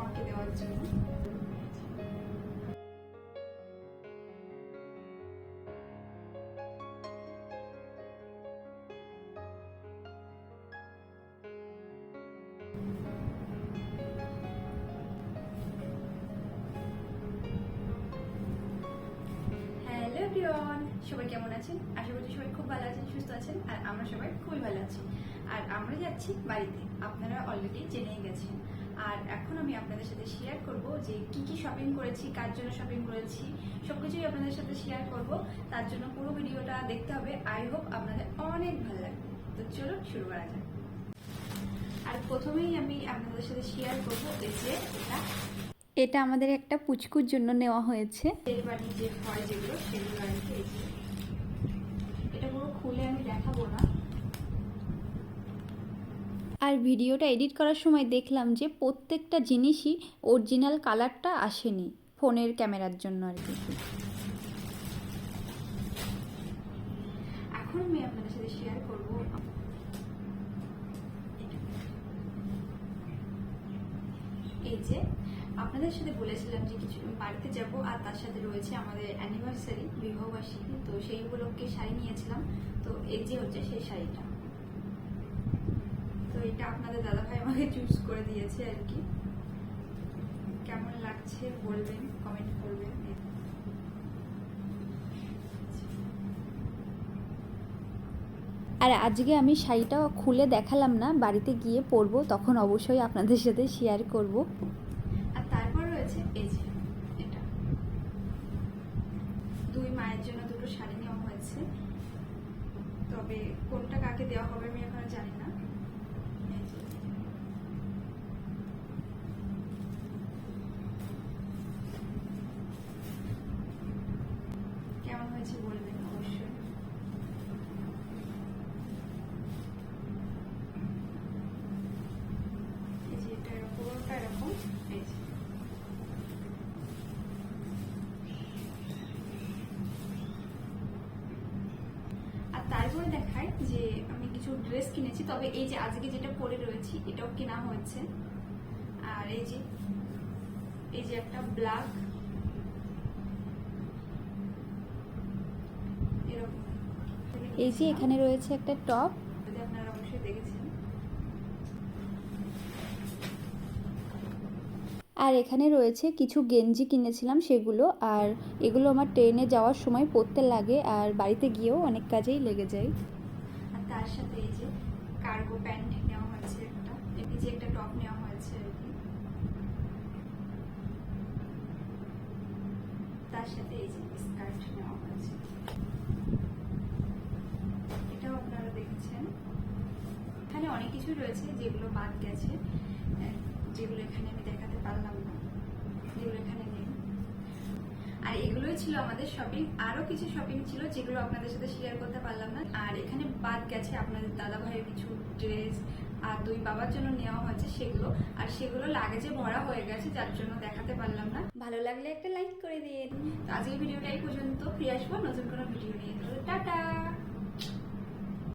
মাকে দেওয়ার জন্য। সবাই কেমন আছেন? আশা করছি সবাই খুব ভালো আছেন, সুস্থ আছেন, আর আমরা সবাই খুবই ভালো আছি। আর আমরা যাচ্ছি বাড়িতে। আপনারা অলরেডি জেনেই গেছেন। আর এখন আমি আপনাদের সাথে শেয়ার করব যে কি কি শপিং করেছি কার জন্য শপিং করেছি সবকিছুই আপনাদের সাথে শেয়ার করব। তার জন্য পুরো ভিডিওটা দেখতে হবে। আই হোপ আপনাদের অনেক ভালো লাগবে। তো চলো শুরু করা যাক। আর প্রথমেই আমি আপনাদের সাথে শেয়ার করব এই যে এটা। এটা আমাদের একটা পুচকুর জন্য নেওয়া হয়েছে। বাড়ি যে হয় যেগুলো সেগুলো আর। এটা পুরো খুলে আমি দেখাবো না। আর ভিডিওটা এডিট করার সময় দেখলাম যে প্রত্যেকটা জিনিসই অরিজিনাল কালারটা আসেনি ফোনের ক্যামেরার জন্য আর কি। এখন আমি আপনাদের সাথে শেয়ার এই যে আপনাদের সাথে বলেছিলাম যে কিছু বাড়িতে যাব আর তার সাথে রয়েছে আমাদের অ্যানিভার্সারি বিবাহবার্ষিকী। তো সেই উপলক্ষে শাড়ি নিয়েছিলাম। তো এই যে হচ্ছে সেই শাড়িটা। এটা আপনাদের দাদাভাই আমাকে চুজ করে দিয়েছে আর কি। কেমন লাগছে বলবেন কমেন্ট করবেন। আর আজকে আমি শাড়িটা খুলে দেখালাম না বাড়িতে গিয়ে পরবো তখন অবশ্যই আপনাদের সাথে শেয়ার করব। আর তারপর রয়েছে এই যে এটা। দুই মায়ের জন্য দুটো শাড়ি নেওয়া হয়েছে। তবে কোনটা কাকে দেওয়া হবে আমি এখনও জানি না। কেমন হয়েছে বলবেন? তারপরে দেখায় যে আমি কিছু ড্রেস কিনেছি তবে এই যে আজকে যেটা পরে রয়েছি এটাও কেনা হয়েছে। আর এই যে এই যে একটা ব্ল্যাক এরকম। এই যে এখানে রয়েছে একটা টপ যদি আপনারা অবশ্যই দেখেছেন আর এখানে রয়েছে কিছু গেঞ্জি কিনেছিলাম সেগুলো, আর এগুলো আমার ট্রেনে যাওয়ার সময় পরতে লাগে, আর বাড়িতে গিয়েও অনেক কাজেই লেগে যায়। আর তার সাথে এই যে কার্গো প্যান্ট নেওয়া হয়েছে একটা, এই যে একটা টপ নেওয়া হয়েছে আর কি। তার সাথে এই যে স্কার্ট নেওয়া হয়েছে। এটাও আপনারা দেখছেন। এখানে অনেক কিছু রয়েছে যেগুলো বাদ গেছে। যেগুলো এখানে আমি দেখাতে পারলাম না। যেগুলো এখানে নেই। আর এগুলোই ছিল আমাদের শপিং আরও কিছু শপিং ছিল যেগুলো আপনাদের সাথে শেয়ার করতে পারলাম না। আর এখানে বাদ গেছে আপনাদের দাদা ভাইয়ের কিছু ড্রেস আর দুই বাবার জন্য নেওয়া হয়েছে সেগুলো। আর সেগুলো লাগেজে ভরা হয়ে গেছে যার জন্য দেখাতে পারলাম না। ভালো লাগলে একটা লাইক করে দিন। আজকের ভিডিওটা এই পর্যন্ত। ফিরে আসব নতুন কোনো ভিডিও নিয়ে। টাটা!